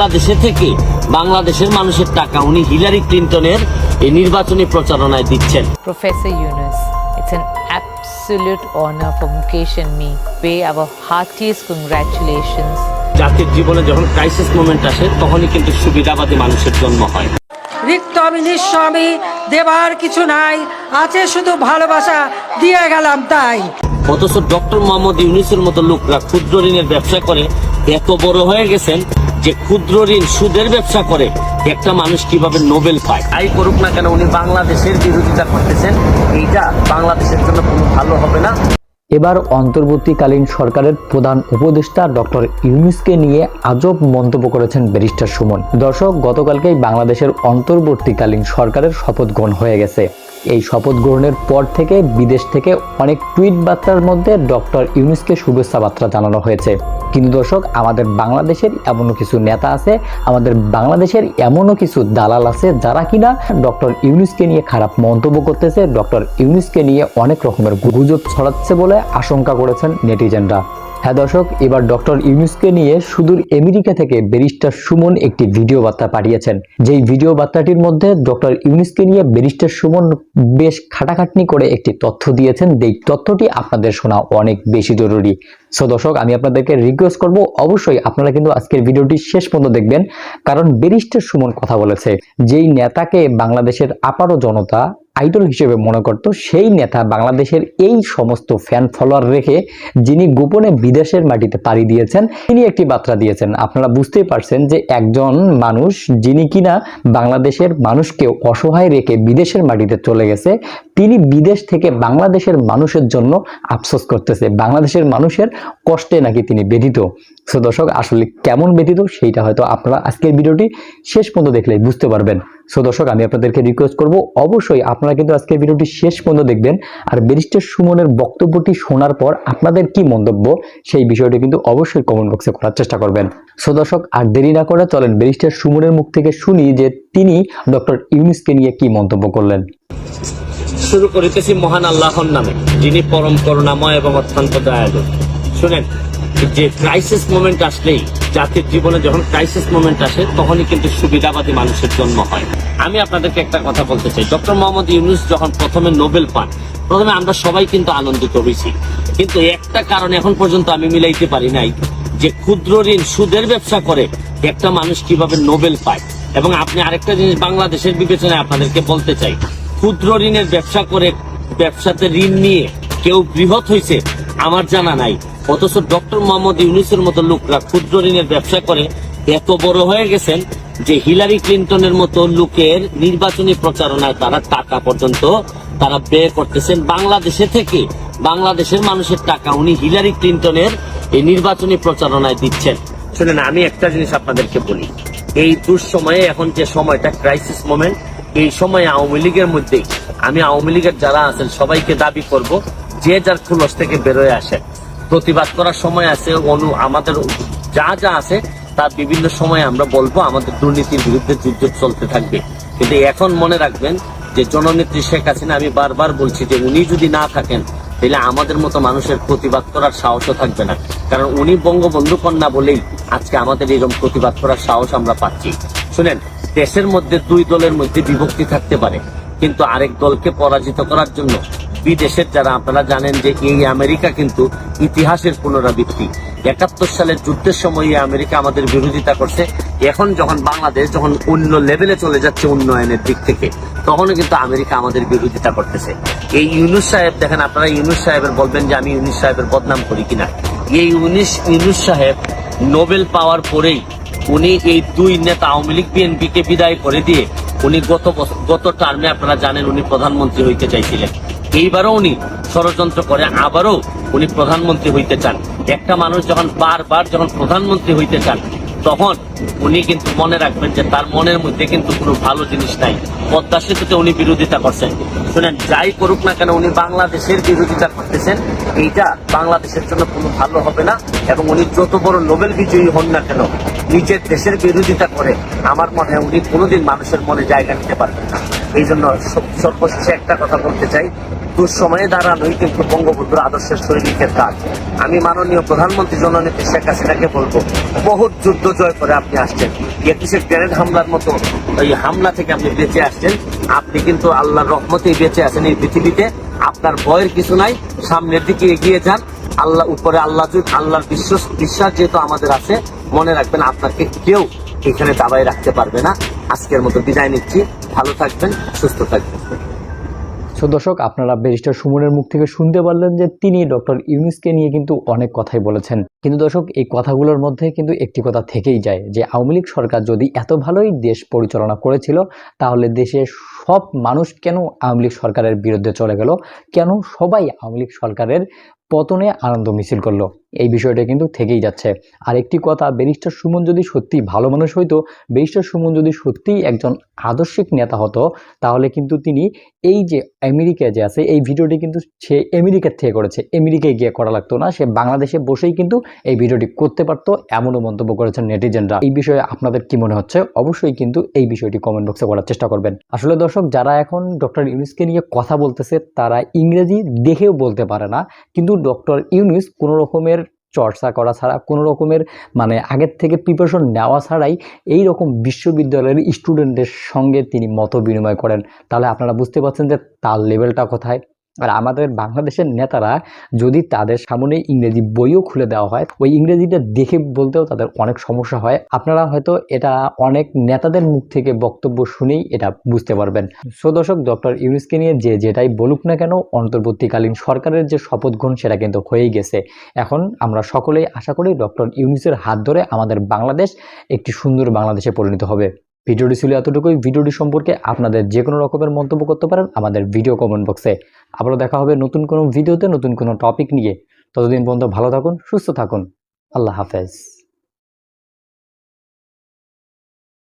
বাংলাদেশে থেকে বাংলাদেশের মানুষের টাকা উনি হিলারি ক্লিন্টনের এই নির্বাচনী প্রচারণায় দিচ্ছেন Professor Yunus it's an absolute honor for Mukesh and me. Pay our heartiest congratulations. জাতির জীবনে যখন ক্রাইসিস মোমেন্ট আসে তখনই কিন্তু সুবিধাবাদী মানুষের জন্ম হয় রিক্ত আমি নিঃস্ব আমি দেবার কিছু নাই আছে শুধু ভালোবাসা দিয়ে গেলাম তাই অথচ ডক্টর মোহাম্মদ ইউনিসের মতো লোকরা ক্ষুদ্র ঋণের ব্যবসা করে এত বড় হয়ে গেছেন যে ক্ষুদ্র ঋণ সুদের ব্যবসা করে একটা মানুষ কীভাবে নোবেল পায়? তাই করুক না কেন উনি বাংলাদেশের বিরোধিতা করতেছেন। এইটা বাংলাদেশের জন্য কোনো ভালো হবে না। এবার অন্তর্বর্তীকালীন সরকারের প্রধান উপদেষ্টা ডক্টর ইউনুসকে নিয়ে আজব মন্তব্য করেছেন ব্যারিস্টার সুমন। দর্শক গতকালকেই বাংলাদেশের অন্তর্বর্তীকালীন সরকারের শপথ গ্রহণ হয়ে গেছে। এই শপথ গ্রহণের পর থেকে বিদেশ থেকে অনেক টুইট বার্তার মধ্যে ডক্টর ইউনুসকে শুভেচ্ছা বার্তা জানানো হয়েছে। কিন্তু দর্শক, আমাদের বাংলাদেশের এমনও কিছু নেতা আছে, আমাদের বাংলাদেশের এমনও কিছু দালাল আছে যারা কিনা ডক্টর ইউনুসকে নিয়ে খারাপ মন্তব্য করতেছে, ডক্টর ইউনুসকে নিয়ে অনেক রকমের গুজব ছড়াচ্ছে বলে আশঙ্কা করেছেন নেটিজেনরা। হ্যাঁ দর্শক, এবার ডক্টর ইউনুসকে নিয়ে সুদূর আমেরিকা থেকে ব্যারিস্টার সুমন একটি ভিডিও বার্তা পাঠিয়েছেন। যেই ভিডিও বার্তাটির মধ্যে ডক্টর ইউনুসকে নিয়ে ব্যারিস্টার সুমন বেশ খাটাখাটনি করে একটি তথ্য দিয়েছেন। যেই তথ্যটি আপনাদের শোনা অনেক বেশি জরুরি। সো দর্শক, আমি আপনাদেরকে রিকোয়েস্ট করব, অবশ্যই আপনারা কিন্তু আজকের ভিডিওটি শেষ পর্যন্ত দেখবেন। কারণ ব্যারিস্টার সুমন কথা বলেছে, যেই নেতাকে বাংলাদেশের আপারও জনতা আইডল হিসেবে মনে করত, সেই নেতা বাংলাদেশের এই সমস্ত ফ্যান ফলোয়ার রেখে যিনি গোপনে বিদেশের মাটিতে পাড়ি দিয়েছেন, তিনি একটি বার্তা দিয়েছেন। আপনারা বুঝতেই পারছেন যে একজন মানুষ যিনি কিনা বাংলাদেশের মানুষকে অসহায় রেখে বিদেশের মাটিতে চলে গেছে, তিনি বিদেশ থেকে বাংলাদেশের মানুষের জন্য আফসোস করতেছে। বাংলাদেশের মানুষের কষ্টে নাকি তিনি ব্যথিত। সো দর্শক, আসলে কেমন ব্যথিত সেইটা হয়তো আপনারা আজকের ভিডিওটি শেষ পর্যন্ত দেখলে বুঝতে পারবেন। সো দর্শক, আমি আপনাদেরকে রিকোয়েস্ট করব, অবশ্যই আপনারা কিন্তু আজকের ভিডিওটি শেষ পর্যন্ত দেখবেন। আর ব্যারিস্টার সুমনের বক্তব্যটি শোনার পর আপনাদের কি মন্তব্য সেই বিষয়টি কিন্তু অবশ্যই কমেন্ট বক্সে করার চেষ্টা করবেন। সো দর্শক, আর দেরি না করে চলেন ব্যারিস্টার সুমনের মুখ থেকে শুনি যে তিনি ডক্টর ইউনিসকে নিয়ে কি মন্তব্য করলেন। শুরু করিতেছি মহান আল্লাহর নামে, যিনি পরম করুণাময় এবং অত্যন্ত দয়ালু। শুনেন যে ক্রাইসিস মোমেন্ট আসলেই, জাতির জীবনে যখন ক্রাইসিস মোমেন্ট আসে, তখনই কিন্তু সুবিধাবাদী মানুষের জন্ম হয়। আমি আপনাদেরকে একটা কথা বলতে চাই। ডক্টর মোহাম্মদ ইউনুস যখন প্রথমে নোবেল পান, প্রথমে আমরা সবাই কিন্তু আনন্দিত হয়েছি। কিন্তু একটা কারণ এখন পর্যন্ত আমি মিলাইতে পারি নাই যে ক্ষুদ্র ঋণ সুদের ব্যবসা করে একটা মানুষ কীভাবে নোবেল পায়। এবং আপনি আরেকটা জিনিস বাংলাদেশের বিবেচনায় আপনাদেরকে বলতে চাই। ক্ষুদ্র ঋণের ব্যবসা করে ব্যবসাতে ঋণ নিয়ে কেউ বৃহৎ হয়েছে, আমার জানা নাই। অথচ ডক্টর মোহাম্মদ ইউনুসের মতো লোকরা ক্ষুদ্র ঋণের ব্যবসা করে এত বড় হয়ে গেছেন যে হিলারি ক্লিন্টনের মতো লোকের নির্বাচনী প্রচারণায় তারা টাকা পর্যন্ত তারা ব্যয় করতেছেন বাংলাদেশে থেকে। বাংলাদেশের মানুষের টাকা উনি হিলারি ক্লিন্টনের এই নির্বাচনী প্রচারণায় দিচ্ছেন। শুনেন, আমি একটা জিনিস আপনাদেরকে বলি। এই দুঃসময়ে এখন যে সময়টা ক্রাইসিস মোমেন্ট এই সময়ে আওয়ামী লীগের মধ্যেই আমি আওয়ামী লীগের যারা আছেন সবাইকে দাবি করব, যে যার খুলস থেকে বেরোয় আসেন। প্রতিবাদ করার সময় আছে, অনু আমাদের যা যা আছে, তার বিভিন্ন সময় আমরা বলব আমাদের দুর্নীতির বিরুদ্ধে যুদ্ধ চলতে থাকবে। কিন্তু এখন মনে রাখবেন যে জননেত্রী শেখ হাসিনা, আমি বারবার বলছি যে উনি যদি না থাকেন, তাহলে আমাদের মতো মানুষের প্রতিবাদ করার সাহসও থাকবে না। কারণ উনি বঙ্গবন্ধু কন্যা বলেই আজকে আমাদের এরকম প্রতিবাদ করার সাহস আমরা পাচ্ছি। শুনেন, দেশের মধ্যে দুই দলের মধ্যে বিভক্তি থাকতে পারে, কিন্তু আরেক দলকে পরাজিত করার জন্য বিদেশের যারা, আপনারা জানেন যে এই আমেরিকা কিন্তু ইতিহাসের পুনরাবৃত্তি। একাত্তর সালের যুদ্ধের সময় আমেরিকা আমাদের বিরোধিতা করছে। এখন যখন বাংলাদেশ যখন অন্য লেভেলে চলে যাচ্ছে উন্নয়নের দিক থেকে, তখনও কিন্তু আমেরিকা আমাদের বিরোধিতা করতেছে। এই ইউনুস সাহেব, দেখেন আপনারা ইউনুস সাহেবের বলবেন যে আমি ইউনুস সাহেবের বদনাম করি কিনা। এই ইউনিস, ইউনুস সাহেব নোবেল পাওয়ার পরেই উনি এই দুই নেতা, আওয়ামী লীগ বিএনপি কে বিদায় করে দিয়ে উনি গত গত টার্মে আপনারা জানেন উনি প্রধানমন্ত্রী হইতে চাইছিলেন। এইবারও উনি ষড়যন্ত্র করে, আবারও উনি প্রধানমন্ত্রী হইতে চান। একটা মানুষ যখন বারবার যখন প্রধানমন্ত্রী হইতে চান, তখন উনি কিন্তু মনে রাখবেন যে তার মনের মধ্যে কিন্তু কোনো ভালো জিনিস নাই। পদ্মা সেতুতে উনি বিরোধিতা করছেন। শুনেন, যাই করুক না কেন, উনি বাংলাদেশের বিরোধিতা করতেছেন। এইটা বাংলাদেশের জন্য কোনো ভালো হবে না এবং উনি যত বড় নোবেল বিজয়ী হন না কেন, নিজের দেশের বিরোধিতা করে আমার মনে হয় উনি কোনোদিন মানুষের মনে জায়গা নিতে পারবেন না। এই জন্য সর্বশেষে একটা কথা বলতে চাই। দুঃসময়ে দাঁড়ানোই কিন্তু বঙ্গবন্ধুর আদর্শের সৈনিকের কাজ আমি মাননীয় প্রধানমন্ত্রী জননেত্রী শেখ হাসিনাকে বলব, বহুত যুদ্ধ জয় করে আপনি আসছেন। একুশে গ্রেনেড হামলার মতো ওই হামলা থেকে আপনি বেঁচে আসছেন। আপনি কিন্তু আল্লাহর রহমতেই বেঁচে আছেন এই পৃথিবীতে। আপনার ভয়ের কিছু নাই, সামনের দিকে এগিয়ে যান। আল্লাহ উপরে আল্লাহ আল্লাহর বিশ্বাস বিশ্বাস যেহেতু আমাদের আছে, মনে রাখবেন আপনাকে কেউ এখানে দাবাই রাখতে পারবে না। আজকের মতো বিদায় নিচ্ছি। ভালো থাকবেন, সুস্থ থাকবেন। সো দর্শক, আপনারা ব্যারিস্টার সুমনের মুখ থেকে শুনতে পারলেন যে তিনি ডক্টর ইউনুসকে নিয়ে কিন্তু অনেক কথাই বলেছেন। কিন্তু দর্শক, এই কথাগুলোর মধ্যে কিন্তু একটি কথা থেকেই যায় যে আওয়ামী লীগ সরকার যদি এত ভালোই দেশ পরিচালনা করেছিল, তাহলে দেশের সব মানুষ কেন আওয়ামী লীগ সরকারের বিরুদ্ধে চলে গেল? কেন সবাই আওয়ামী লীগ সরকারের পতনে আনন্দ মিছিল করল? এই বিষয়টা কিন্তু থেকেই যাচ্ছে। আর একটি কথা, ব্যারিস্টার সুমন যদি সত্যি ভালো মানুষ হইতো, ব্যারিস্টার সুমন যদি সত্যিই একজন আদর্শিক নেতা হতো, তাহলে কিন্তু তিনি এই যে আমেরিকায় যে আছে, এই ভিডিওটি কিন্তু সে আমেরিকার থেকে করেছে। আমেরিকায় গিয়ে করা লাগতো না, সে বাংলাদেশে বসেই কিন্তু এই ভিডিওটি করতে পারতো, এমনও মন্তব্য করেছেন নেটিজেনরা। এই বিষয়ে আপনাদের কি মনে হচ্ছে? অবশ্যই কিন্তু এই বিষয়টি কমেন্ট বক্সে করার চেষ্টা করবেন। আসলে দর্শক যারা এখন ডক্টর ইউনুসকে নিয়ে কথা বলতেছে, তারা ইংরেজি দেখেও বলতে পারে না। কিন্তু ডক্টর ইউনুস কোনো রকমের চর্চা করা ছাড়া, কোনো রকমের মানে আগের থেকে প্রিপারেশন নেওয়া ছাড়াই এই রকম বিশ্ববিদ্যালয়ের স্টুডেন্টদের সঙ্গে তিনি মত বিনিময় করেন। তাহলে আপনারা বুঝতে পারছেন যে তার লেভেলটা কোথায়? আর আমাদের বাংলাদেশের নেতারা যদি তাদের সামনে ইংরেজি বইও খুলে দেওয়া হয়, ওই ইংরেজিটা দেখে বলতেও তাদের অনেক সমস্যা হয়। আপনারা হয়তো এটা অনেক নেতাদের মুখ থেকে বক্তব্য শুনেই এটা বুঝতে পারবেন। সো দর্শক, ডক্টর ইউনুসকে নিয়ে যে যেটাই বলুক না কেন, অন্তর্বর্তীকালীন সরকারের যে শপথ গ্রহণ সেটা কিন্তু হয়েই গেছে। এখন আমরা সকলেই আশা করি ডক্টর ইউনুসের হাত ধরে আমাদের বাংলাদেশ একটি সুন্দর বাংলাদেশে পরিণত হবে। ভিডিওটি ছিল এতটুকুই। ভিডিওটি সম্পর্কে আপনাদের যে কোনো রকমের মন্তব্য করতে পারেন আমাদের ভিডিও কমেন্ট বক্সে আবারও দেখা হবে নতুন কোনো ভিডিওতে, নতুন কোনো টপিক নিয়ে। ততদিন পর্যন্ত ভালো থাকুন, সুস্থ থাকুন। আল্লাহ হাফেজ।